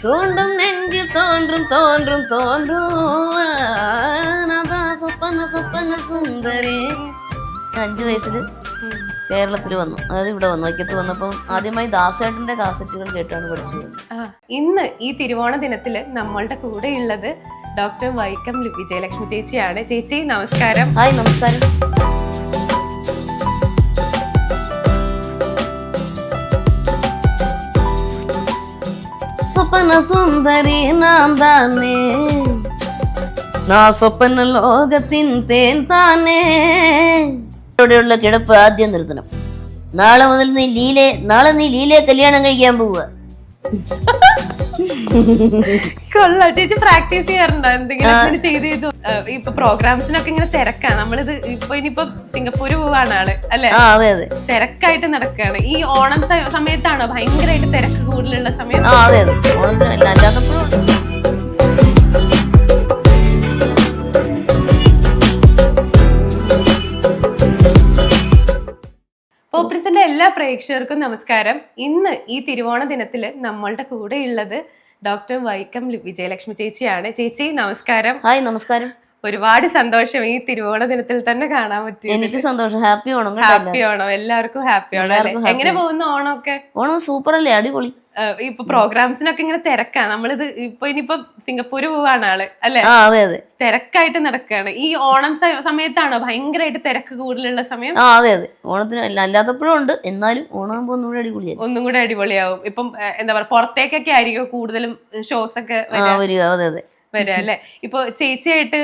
தோண்டும் நெஞ்சில் தோன்றும் தோன்றும் தோன்றும் അതാ സ്വപ്ന സ്വപ്ന സുന്ദരി അഞ്ചു വയസ്സിൽ കേരളത്തിൽ വന്നു അതായത് ഇവിടെ വന്നു വൈക്കത്ത് വന്നപ്പം ആദ്യമായി ദാസേട്ടന്റെ കാസറ്റുകൾ കേട്ടാണ് പഠിച്ചത് ആ, ഇന്ന് ഈ തിരുവോണ ദിനത്തില് നമ്മളുടെ കൂടെയുള്ളത് ഡോക്ടർ വൈക്കം ലി- വിജയലക്ഷ്മി ചേച്ചിയാണ് ചേച്ചി നമസ്കാരം ഹായ് നമസ്കാരം സ്വപ്ന സുന്ദരി നാം നാ സ്വപ്ന ലോകത്തിൻ തേൻ താനേ. കിടപ്പ് ആദ്യം നിർത്തണം. നാളെ മുതൽ നീ ലീലെ നാളെ നീ ലീലെ കല്യാണം കഴിക്കാൻ പോവുക. കൊള്ളാം. ചേച്ചി പ്രാക്ടീസ് ചെയ്യാറുണ്ടോ? എന്തെങ്കിലും ഇങ്ങനെ ചെയ്ത് ചെയ്തു? ഇപ്പൊ പ്രോഗ്രാംസിനൊക്കെ ഇങ്ങനെ തിരക്കാണ്. നമ്മളിത് ഇപ്പൊ ഇനിയിപ്പോ സിംഗപ്പൂര് പോവാണ് ആൾ അല്ലെ? തിരക്കായിട്ട് നടക്കുകയാണ് ഈ ഓണം സമയത്താണോ ഭയങ്കരമായിട്ട് തിരക്ക് കൂടുതലുള്ള സമയം? അല്ലാത്തപ്പോഴും പ്രേക്ഷകർക്കും നമസ്കാരം. ഇന്ന് ഈ തിരുവോണ ദിനത്തിൽ നമ്മളുടെ കൂടെയുള്ളത് ഡോക്ടർ വൈക്കം വിജയലക്ഷ്മി ചേച്ചിയാണ്. ചേച്ചി നമസ്കാരം. ഹായ് നമസ്കാരം. ഒരുപാട് സന്തോഷം ഈ തിരുവോണ ദിനത്തിൽ തന്നെ കാണാൻ പറ്റി എനിക്ക് സന്തോഷം. Happy Onam happy Onam. എല്ലാവർക്കും ഹാപ്പി ഓണം എങ്ങനെ പോകുന്നു ഓണമൊക്കെ? ഓണം സൂപ്പർ അല്ലേ അടിപൊളി ഇപ്പൊ പ്രോഗ്രാംസിനൊക്കെ ഇങ്ങനെ തിരക്കാ. നമ്മളിത് ഇപ്പൊ ഇനിയിപ്പോ സിംഗപ്പൂര് പോവാണ് ആൾ അല്ലെ? തിരക്കായിട്ട് നടക്കാണ്. ഈ ഓണം സമയത്താണോ ഭയങ്കരമായിട്ട് തിരക്ക് കൂടുതലുള്ള സമയം? ആ അതെ അതെ. ഓണത്തിന് അല്ല അല്ലാത്തപ്പോഴും ഉണ്ട്. എന്നാലും ഓണം ഒന്നും കൂടെ അടിപൊളിയാവും ഒന്നും കൂടെ അടിപൊളിയാവും. ഇപ്പം എന്താ പറയാ പുറത്തേക്കൊക്കെ ആയിരിക്കും കൂടുതലും ഷോസ് ഒക്കെ വരിക. അതെ അതെ. വരിക അല്ലെ? ഇപ്പൊ ചേച്ചിയായിട്ട്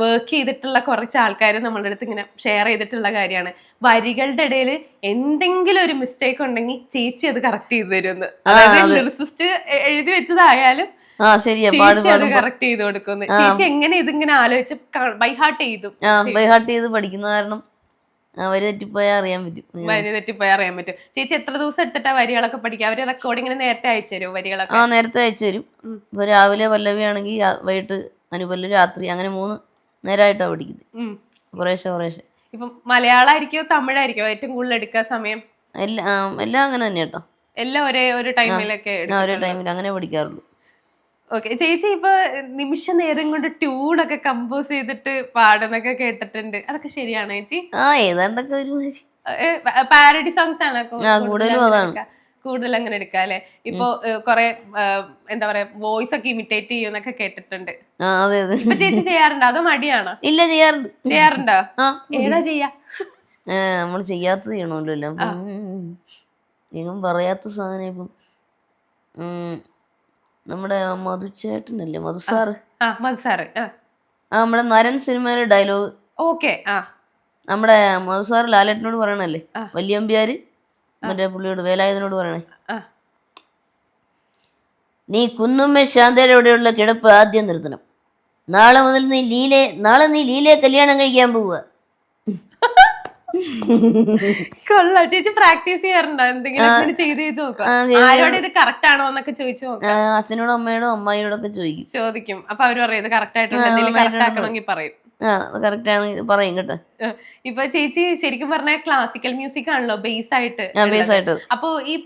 വർക്ക് ചെയ്തിട്ടുള്ള കുറച്ച് ആൾക്കാർ നമ്മളുടെ അടുത്ത് ഇങ്ങനെ ഷെയർ ചെയ്തിട്ടുള്ള കാര്യമാണ്. വരികളുടെ ഇടയിൽ എന്തെങ്കിലും ഒരു മിസ്റ്റേക്ക് ഉണ്ടെങ്കിൽ ചേച്ചി അത് കറക്റ്റ് ചെയ്ത് തരുമെന്ന് അതായത് ലിറിസിസ്റ്റ് എഴുതി വെച്ചതായാലും കറക്റ്റ് ചെയ്ത് കൊടുക്കുന്നു. ചേച്ചി എങ്ങനെ ഇതിങ്ങനെ ആലോചിച്ച് ബൈഹാർട്ട് ചെയ്തു ബൈഹാർട്ട് ചെയ്ത് പഠിക്കുന്ന കാരണം വരി തെറ്റിപ്പോയാൽ അറിയാൻ പറ്റും. വരി തെറ്റിപ്പോയി അറിയാൻ പറ്റും. ചേച്ചി എത്ര ദിവസം എടുത്തിട്ടാ വരികളൊക്കെ പഠിക്കുക? അവർ റെക്കോർഡിങ്ങിന് നേരത്തെ അയച്ചു തരുമോ വരികളൊക്കെ? ആ നേരത്തെ അയച്ചു തരും. ഇപ്പൊ രാവിലെ പല്ലവി ആണെങ്കിൽ വൈകിട്ട് അനുപല്ല രാത്രി അങ്ങനെ മൂന്ന് നേരമായിട്ടാണ് പഠിക്കുന്നത്. കുറേശ്ശെ കുറേശ്ശെ. ഇപ്പം മലയാളമായിരിക്കോ തമിഴായിരിക്കോ ഏറ്റവും കൂടുതൽ എടുക്കാൻ സമയം? എല്ലാം എല്ലാം അങ്ങനെ തന്നെ കേട്ടോ എല്ലാം ഒരേ ഒരു ടൈമിലൊക്കെ ഒരേ ടൈമിൽ അങ്ങനെ പഠിക്കാറുള്ളൂ. ഓക്കെ. ചേച്ചി ഇപ്പൊ നിമിഷ നേരം കൊണ്ട് ട്യൂണൊക്കെ കമ്പോസ് ചെയ്തിട്ട് പാടുന്നൊക്കെ കേട്ടിട്ടുണ്ട്. അതൊക്കെ ശരിയാണോ ചേച്ചി? ആ ഏതാണ്ടൊക്കെ ഒരു പാരഡി സോങ്സ് ആണ്? കൂടുതലും അതാണ്. കൂടുതൽ അങ്ങനെ എടുക്കാം അല്ലെ? ഇപ്പൊ കൊറേ എന്താ പറയാ വോയിസ് ഒക്കെ ഇമിറ്റേറ്റ് ചെയ്യുന്നൊക്കെ കേട്ടിട്ടുണ്ട്. ഇപ്പൊ ചേച്ചി ചെയ്യാറുണ്ടോ? അതോ മടിയാണോ? ഇല്ല ചെയ്യാറുണ്ട്. ചെയ്യാറുണ്ടോ? ഏതാ ചെയ്യാ? നമ്മൾ ചെയ്യാത്തത് ചെയ്യണമല്ലോ എല്ലാം. പറയാത്ത സാധനം ഇപ്പം നമ്മുടെ മധുചേട്ടനല്ലേ? മധു സാറ് ആ മതി സാറ് ആ. ആ നമ്മുടെ നരൻ സിനിമയിലെ ഡയലോഗ്. ഓക്കെ ആ. നമ്മുടെ മധു സാറ് ലാലേട്ടനോട് പറയണല്ലേ ആ. വല്യമ്പ്യാര് മറ്റേ പുള്ളിയോട് വേലായുധനോട് പറയണേ. ആ. നീ കുന്നുമ്മ ശാന്തരോടെയുള്ള കിടപ്പ് ആദ്യം നിർത്തണം. നാളെ മുതൽ നീ ലീലെ നാളെ നീ ലീലെ കല്യാണം കഴിക്കാൻ പോവുക. കൊള്ളാം. ചേച്ചി പ്രാക്ടീസ് ചെയ്യാറുണ്ടോ? എന്തെങ്കിലും ചെയ്ത് ചെയ്ത് നോക്കുക ആരോട് ഇത് കറക്റ്റ് ആണോ എന്നൊക്കെ ചോദിച്ചു അച്ഛനോടും അമ്മയോടും അമ്മായിയോടൊക്കെ ചോദിക്കും. ചോദിക്കും. അപ്പൊ അവർ പറയും ഇത് കറക്റ്റ് ആയിട്ടുണ്ട്. കറക്റ്റ് ആക്കണമെങ്കിൽ പറയും. കറക്റ്റ് ആണ്. പറയും കേട്ടോ. ഇപ്പൊ ചേച്ചി ശരിക്കും പറഞ്ഞ ക്ലാസിക്കൽ മ്യൂസിക് ആണല്ലോ ബേസ് ആയിട്ട് ബേസ് ആയിട്ട്. അപ്പൊ ഈ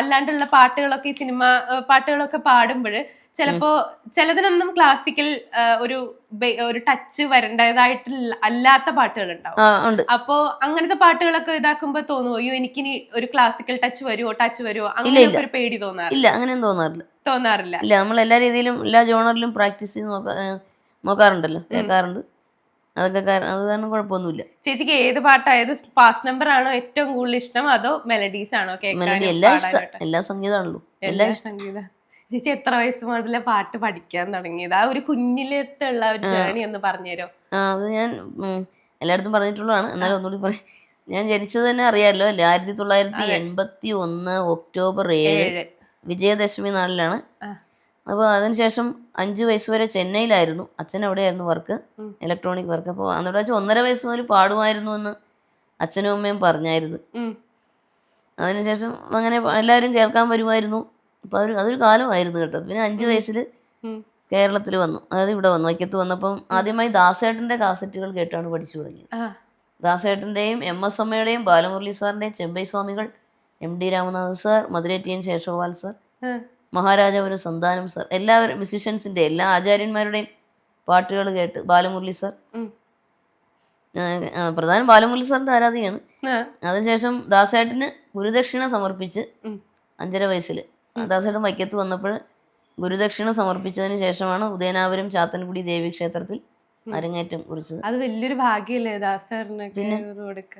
അല്ലാണ്ടുള്ള പാട്ടുകളൊക്കെ ഈ സിനിമ പാട്ടുകളൊക്കെ പാടുമ്പോൾ ചിലപ്പോ ചിലതിനൊന്നും ക്ലാസിക്കൽ ഒരു ഒരു ടച്ച് വരേണ്ടതായിട്ട് അല്ലാത്ത പാട്ടുകൾ ഉണ്ടാവും അപ്പോ അങ്ങനത്തെ പാട്ടുകളൊക്കെ ഇതാക്കുമ്പോ തോന്നുമോ അയ്യോ എനിക്കിനി ഒരു ക്ലാസിക്കൽ ടച്ച് വരുമോ ടച്ച് വരുമോ അങ്ങനെ ഒരു പേടി തോന്നാറില്ല. അങ്ങനെയൊന്നും തോന്നാറില്ല. തോന്നാറില്ല. ഇല്ല നമ്മൾ എല്ലാ രീതിയിലും എല്ലാ ജോണറിലും പ്രാക്ടീസ് ചെയ്ത് നോക്കാറുണ്ടല്ലോ കേൾക്കാറുണ്ട്. അതൊക്കെ കാരണം അത് കാരണം കുഴപ്പമൊന്നുമില്ല. ചേച്ചിക്ക് ഏത് പാട്ടായത് പാസ് നമ്പർ ആണോ ഏറ്റവും കൂടുതൽ ഇഷ്ടം അതോ മെലഡീസ് ആണോ മെലഡി എല്ലാ ഇഷ്ടം. എല്ലാ സംഗീതമാണല്ലോ. എല്ലാം സംഗീതം. ചേച്ചി എത്ര വയസ്സ് മുതലേ പാട്ട് പഠിക്കാൻ തുടങ്ങിയത്? ആ ഒരു കുഞ്ഞിലത്തുള്ള ഒരു ജേണി ഒന്ന് പറഞ്ഞുതരോ? ആ അത് ഞാൻ എല്ലായിടത്തും പറഞ്ഞിട്ടുള്ളതാണ്. എന്നാലും ഒന്നുകൂടി പറയാം ഞാൻ ജനിച്ചത് തന്നെ അറിയാമല്ലോ അല്ലേ? ആയിരത്തി തൊള്ളായിരത്തി എൺപത്തി ഒന്ന് ഒക്ടോബർ ഏഴ് വിജയദശമി നാളിലാണ്. അപ്പോൾ അതിനുശേഷം അഞ്ച് വയസ്സ് വരെ ചെന്നൈയിലായിരുന്നു. അച്ഛൻ അവിടെയായിരുന്നു വർക്ക്? ഇലക്ട്രോണിക് വർക്ക് അപ്പോൾ അന്നോട് വെച്ചാൽ ഒന്നര വയസ്സ് മുതൽ പാടുമായിരുന്നു എന്ന് അച്ഛനും അമ്മയും പറഞ്ഞായിരുന്നു. അതിനുശേഷം അങ്ങനെ എല്ലാവരും കേൾക്കാൻ വരുമായിരുന്നു. അപ്പോൾ അതൊരു അതൊരു കാലമായിരുന്നു കേട്ടോ. പിന്നെ അഞ്ച് വയസ്സിൽ കേരളത്തിൽ വന്നു. അതായത് ഇവിടെ വന്നു. വൈക്കത്ത് വന്നപ്പം ആദ്യമായി ദാസേട്ടന്റെ കാസറ്റുകൾ കേട്ടാണ് പഠിച്ചു തുടങ്ങിയത്. ദാസേട്ടന്റെയും എം എസ് അമ്മയുടെയും ബാലമുരളി സാറിന്റെയും ചെമ്പൈ സ്വാമികൾ എം ഡി രാമനാഥ് സാർ മധുരേറ്റിയൻ ശേഷഗോപാൽ സാർ. മഹാരാജാവിന് സന്താനം സാർ എല്ലാവരും മ്യൂസീഷ്യൻസിന്റെ എല്ലാ ആചാര്യന്മാരുടെയും പാട്ടുകൾ കേട്ട് ബാലമുരളി സർ. പ്രധാനം ബാലമുരളി സാറിന്റെ ആരാധികയാണ്. അതിനുശേഷം ദാസേട്ടന് ഗുരുദക്ഷിണ സമർപ്പിച്ച് അഞ്ചര വയസ്സിൽ ദാസേട്ടൻ വൈക്കത്ത് വന്നപ്പോൾ ഗുരുദക്ഷിണ സമർപ്പിച്ചതിന് ശേഷമാണ് ഉദയനാപുരം ചാത്തൻകുടി ദേവി ക്ഷേത്രത്തിൽ അരങ്ങേറ്റം കുറിച്ചത്. അത് വലിയൊരു ഭാഗ്യല്ലേ ദാസറിനൊക്കെ പിന്നെ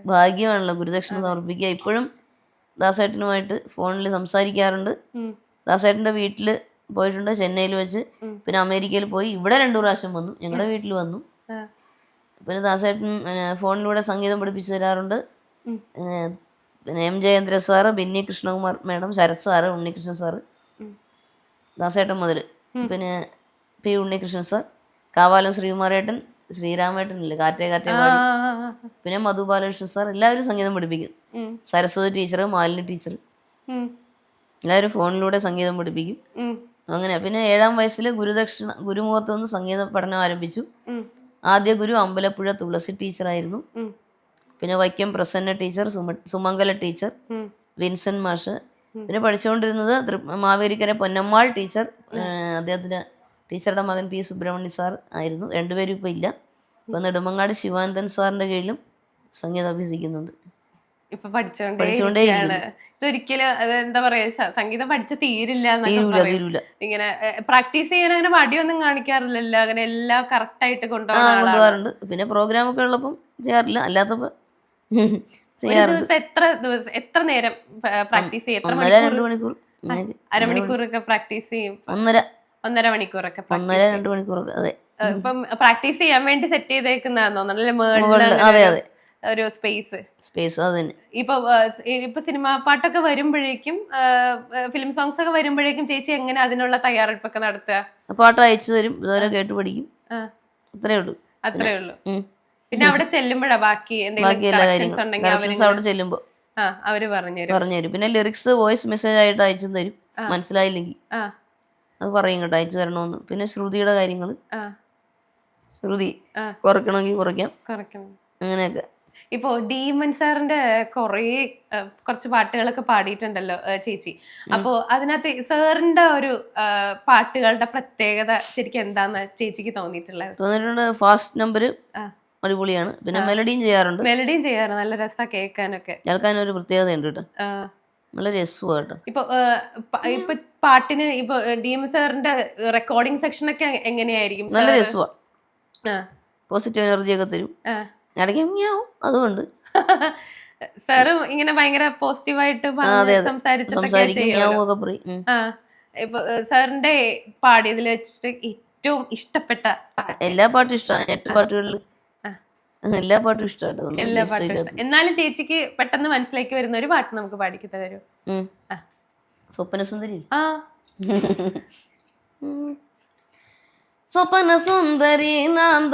ഭാഗ്യമാണല്ലോ ഗുരുദക്ഷിണ സമർപ്പിക്കുക. ഇപ്പോഴും ദാസേട്ടനുമായിട്ട് ഫോണിൽ സംസാരിക്കാറുണ്ട്. ദാസേട്ടന്റെ ദാസേട്ടന്റെ വീട്ടിൽ പോയിട്ടുണ്ട് ചെന്നൈയിൽ വെച്ച്. പിന്നെ അമേരിക്കയിൽ പോയി. ഇവിടെ രണ്ടു പ്രാവശ്യം വന്നു. ഞങ്ങളുടെ വീട്ടിൽ വന്നു. പിന്നെ ദാസേട്ടൻ ഫോണിലൂടെ സംഗീതം പഠിപ്പിച്ചു തരാറുണ്ട്. പിന്നെ M Jayendra sir Binni Krishnakumar madam Sarath sir Unnikrishnan sir. ദാസേട്ടൻ മുതൽ പിന്നെ പി ഉണ്ണികൃഷ്ണൻ സാർ കാവാലം ശ്രീകുമാരേട്ടൻ ശ്രീരാമേട്ടൻ അല്ലേ കാറ്റേ കാറ്റേ പാടി പിന്നെ മധു ബാലകൃഷ്ണൻ സാർ എല്ലാവരും സംഗീതം പഠിപ്പിക്കും. സരസ്വതി ടീച്ചർ മാലിനി ടീച്ചർ എല്ലാവരും ഫോണിലൂടെ സംഗീതം പഠിപ്പിക്കും. അങ്ങനെ. പിന്നെ ഏഴാം വയസ്സിൽ ഗുരുദക്ഷിണ ഗുരുമുഖത്ത് നിന്ന് സംഗീത പഠനം ആരംഭിച്ചു. ആദ്യ ഗുരു അമ്പലപ്പുഴ തുളസി ടീച്ചറായിരുന്നു. പിന്നെ Vaikom Prasanna teacher Sumangala teacher Vincent Vincent മാഷ്. പിന്നെ പഠിച്ചുകൊണ്ടിരുന്നത് മാവേരിക്കര മാവേലിക്കര പൊന്നമ്മാൾ ടീച്ചർ അദ്ദേഹത്തിന്റെ അദ്ദേഹത്തിന് ടീച്ചറുടെ മകൻ പി സുബ്രഹ്മണ്യ സാർ ആയിരുന്നു. രണ്ടുപേരും ഇപ്പോൾ ഇല്ല. ഇപ്പൊ നെടുമങ്ങാട് ശിവാനന്ദൻ സാറിന്റെ കീഴിലും സംഗീതം അഭ്യസിക്കുന്നുണ്ട്. ഇപ്പൊ പഠിച്ചോണ്ടേ. ഇതൊരിക്കലും എന്താ പറയാ സംഗീതം പഠിച്ച തീരില്ല ഇങ്ങനെ പ്രാക്ടീസ് ചെയ്യാൻ അങ്ങനെ മടിയൊന്നും കാണിക്കാറില്ലല്ലോ. അങ്ങനെ എല്ലാം കറക്റ്റ് ആയിട്ട് കൊണ്ടുപോകാറുണ്ട്. പിന്നെ പ്രോഗ്രാമൊക്കെ ഉള്ളപ്പം ചെയ്യാറില്ല. ചെയ്യാറുണ്ട് ദിവസം എത്ര ദിവസം എത്ര നേരം പ്രാക്ടീസ് ചെയ്യും? എത്ര മണിക്കൂർ. അരമണിക്കൂറൊക്കെ പ്രാക്ടീസ് ചെയ്യും. ഒന്നര. ഒന്നര മണിക്കൂറൊക്കെ ഒന്നര രണ്ട് മണിക്കൂറൊക്കെ അതെ. ഇപ്പം പ്രാക്ടീസ് ചെയ്യാൻ വേണ്ടി സെറ്റ് ചെയ്തേക്കുന്നതാന്ന് നല്ല മേളിൽ ഒരു സ്പേസ് സ്പേസ് അത് തന്നെ. ഇപ്പൊ ഇപ്പൊ സിനിമാ പാട്ടൊക്കെ വരുമ്പോഴേക്കും ഫിലിം സോങ്സ് ഒക്കെ വരുമ്പോഴേക്കും ചേച്ചി എങ്ങനെ അതിനുള്ള തയ്യാറെടുപ്പൊക്കെ നടത്തുക? പാട്ട് അയച്ചു തരും ഇതുവരെ കേട്ട് പഠിക്കും. അത്രേ ഉള്ളൂ. അത്രേ ഉള്ളൂ. പിന്നെ അവിടെ ചെല്ലുമ്പോഴാ ബാക്കി എന്തെങ്കിലും അവർ അവിടെ അവർ പറഞ്ഞുതരും. പറഞ്ഞുതരും. പിന്നെ ലിറിക്സ് വോയിസ് മെസ്സേജ് ആയിട്ട് അയച്ചു തരും. മനസ്സിലായില്ലെങ്കിൽ. ആ. അത് പറയും കേട്ടോ അയച്ചു തരണമെന്ന്. പിന്നെ ശ്രുതിയുടെ കാര്യങ്ങൾ ശ്രുതി. കുറയ്ക്കണമെങ്കിൽ കുറയ്ക്കാം. അങ്ങനെയൊക്കെ. ഇപ്പോ ഡീമൻ സാറിന്റെ കുറേ കുറച്ച് പാട്ടുകളൊക്കെ പാടിയിട്ടുണ്ടല്ലോ ചേച്ചി. അപ്പോ അതിനകത്ത് സാറിന്റെ ഒരു പാട്ടുകളുടെ പ്രത്യേകത ശരിക്കും എന്താന്ന് ചേച്ചിക്ക് തോന്നിയിട്ടുള്ളത്? തോന്നിയിട്ടുണ്ട് ഫാസ്റ്റ് നമ്പർ. അടിപൊളിയാണ്. പിന്നെ മെലഡിയും ചെയ്യാറുണ്ട്. മെലഡിയും ചെയ്യാറ് നല്ല രസാ കേൾക്കാനൊക്കെ. കേൾക്കാൻ ഒരു പ്രത്യേകതയുണ്ട് കേട്ടോ. നല്ല രസമാണ് കേട്ടോ ഇപ്പൊ ഇപ്പൊ പാട്ടിന് ഇപ്പൊ ഡി എം സാറിന്റെ റെക്കോർഡിംഗ് സെക്ഷൻ ഒക്കെ എങ്ങനെയായിരിക്കും നല്ല? രസമാണ് പോസിറ്റീവ് എനർജി ഒക്കെ തരും. ഇടയ്ക്ക് അതുകൊണ്ട്. സാറ് ഇങ്ങനെ ഭയങ്കര പോസിറ്റീവായിട്ട്. സംസാരിച്ചിട്ടൊക്കെ ഇപ്പൊ സാറിന്റെ പാടിയതിൽ വെച്ചിട്ട് ഏറ്റവും ഇഷ്ടപ്പെട്ട എല്ലാ പാട്ടും ഇഷ്ടമാണ് എട്ട് പാട്ടുകളിൽ. എല്ലാ പാട്ടും ഇഷ്ടമാണ് എല്ലാ പാട്ടും ഇഷ്ടം. എന്നാലും ചേച്ചിക്ക് പെട്ടെന്ന് മനസ്സിലേക്ക് വരുന്ന ഒരു പാട്ട് നമുക്ക് പാടിക്കത്തെ തരൂ. സ്വപ്ന സുന്ദരി ആ. സ്വപ്ന സുന്ദരി നാൻ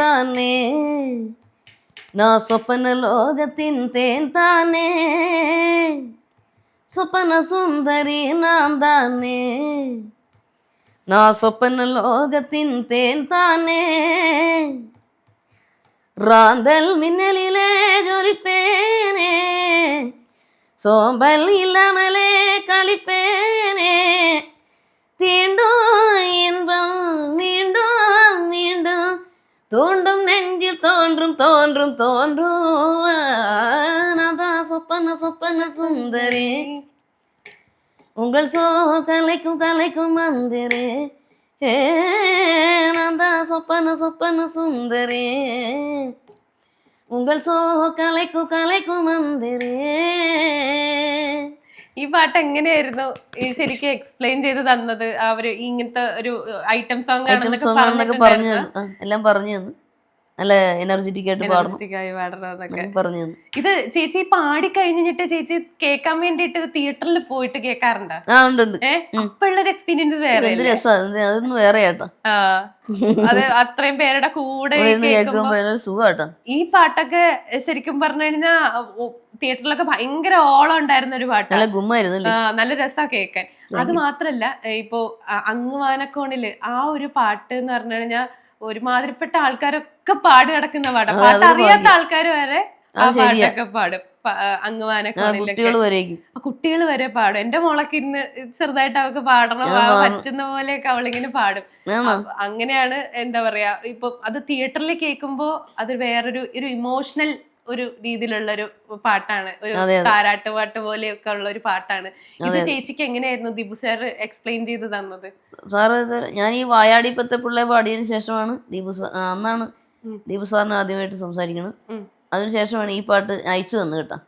നാ സ്വപ്ന ലോകത്തിൻ തേൻ താനേ. സ്വപ്ന സുന്ദരി നാൻ നാ സ്വപ്ന ലോകത്തിൻ തേൻ താനേ. ராந்தல் மின்னலிலே ஜொலிப்பேனே. சோம்பல் இல்லாமலே கழிப்பேனே தீண்டும் இன்பம் மீண்டும் மீண்டும். தோண்டும் நெஞ்சில் தோன்றும் தோன்றும் தோன்றும் நாதா சொப்பன சொப்பன சுந்தரே. உங்கள் சோ கலைக்கும் கலைக்கும் மந்திரே. ഏ നന്ദ സ്വപ്ന സ്വപ്ന സുന്ദരേ. ഉങ്കൾ സോ കലക്കു ഈ പാട്ട് എങ്ങനെയായിരുന്നു? ശരിക്കും എക്സ്പ്ലെയിൻ ചെയ്ത് തന്നത് അവർ ഇങ്ങനത്തെ ഒരു ഐറ്റം സോങ് ആണെന്നൊക്കെ പറഞ്ഞു എല്ലാം പറഞ്ഞു തന്നു. നല്ല എനർജറ്റിക് ആയിട്ട് പാടണം. പറഞ്ഞു ഇത് ചേച്ചി പാടി കഴിഞ്ഞിട്ട് ചേച്ചി കേൾക്കാൻ വേണ്ടിട്ട് തിയേറ്ററിൽ പോയിട്ട് കേൾക്കാറുണ്ടോ? ആ ഉണ്ട് ഉണ്ട്. ഏഹ് അപ്പോഴുള്ളൊരു എക്സ്പീരിയൻസ് വേറെ എന്ത് രസമാണ് അതൊന്നും വേറെ അത് അത്രയും പേരുടെ കൂടെ ഇവിടെ ഇരുന്ന് കേൾക്കുമ്പോ കേൾക്കുമ്പോ ഒരു സുഖം കേട്ടോ ഈ പാട്ടൊക്കെ ശരിക്കും പറഞ്ഞു കഴിഞ്ഞാൽ തിയേറ്ററിലൊക്കെ ഭയങ്കര ഓളം ഉണ്ടായിരുന്ന ഒരു പാട്ട്. നല്ല ഗുമ്മായിരുന്നു നല്ല രസാ കേൾക്കാൻ. അത് മാത്രല്ല ഇപ്പോ അങ്ങ് വാനക്കോണിൽ ആ ഒരു പാട്ട് എന്ന് പറഞ്ഞു കഴിഞ്ഞാൽ ഒരുമാതിരിപ്പെട്ട ആൾക്കാരൊക്കെ പാടി നടക്കുന്ന പാടാ. പാട്ടറിയാത്ത പാട്ട് അറിയാത്ത ആൾക്കാർ വരെ ആ പാട്ടൊക്കെ പാടും. അങ്ങുവാനൊക്കെ കുട്ടികൾ വരെ പാടും. എന്റെ മോളൊക്കെ ഇന്ന് ചെറുതായിട്ട് അവൾക്ക് പാടണം പറ്റുന്ന പോലെയൊക്കെ അവളിങ്ങനെ പാടും. അങ്ങനെയാണ് എന്താ പറയാ ഇപ്പൊ അത് തിയേറ്ററിൽ കേൾക്കുമ്പോ അത് വേറൊരു ഒരു ഇമോഷണൽ ഒരു രീതിയിലുള്ള ഒരു പാട്ടാണ് ഒരു. താരാട്ട് പാട്ട് പോലെയൊക്കെ ഉള്ള ഒരു പാട്ടാണ് ഇത്. ചേച്ചിക്ക് എങ്ങനെയായിരുന്നു ദിബു സാർ എക്സ്പ്ലെയിൻ ചെയ്ത് തന്നത് സാറ് ഇത് ഞാൻ ഈ വായാടി പത്തപ്പിള്ളെ പാടിയതിനു ശേഷമാണ് ദീപു സാർ അന്നാണ്. ദീപു സാറിന് ആദ്യമായിട്ട് സംസാരിക്കുന്നത്. അതിനുശേഷമാണ് ഈ പാട്ട് അയച്ചു തന്നു കേട്ടോ.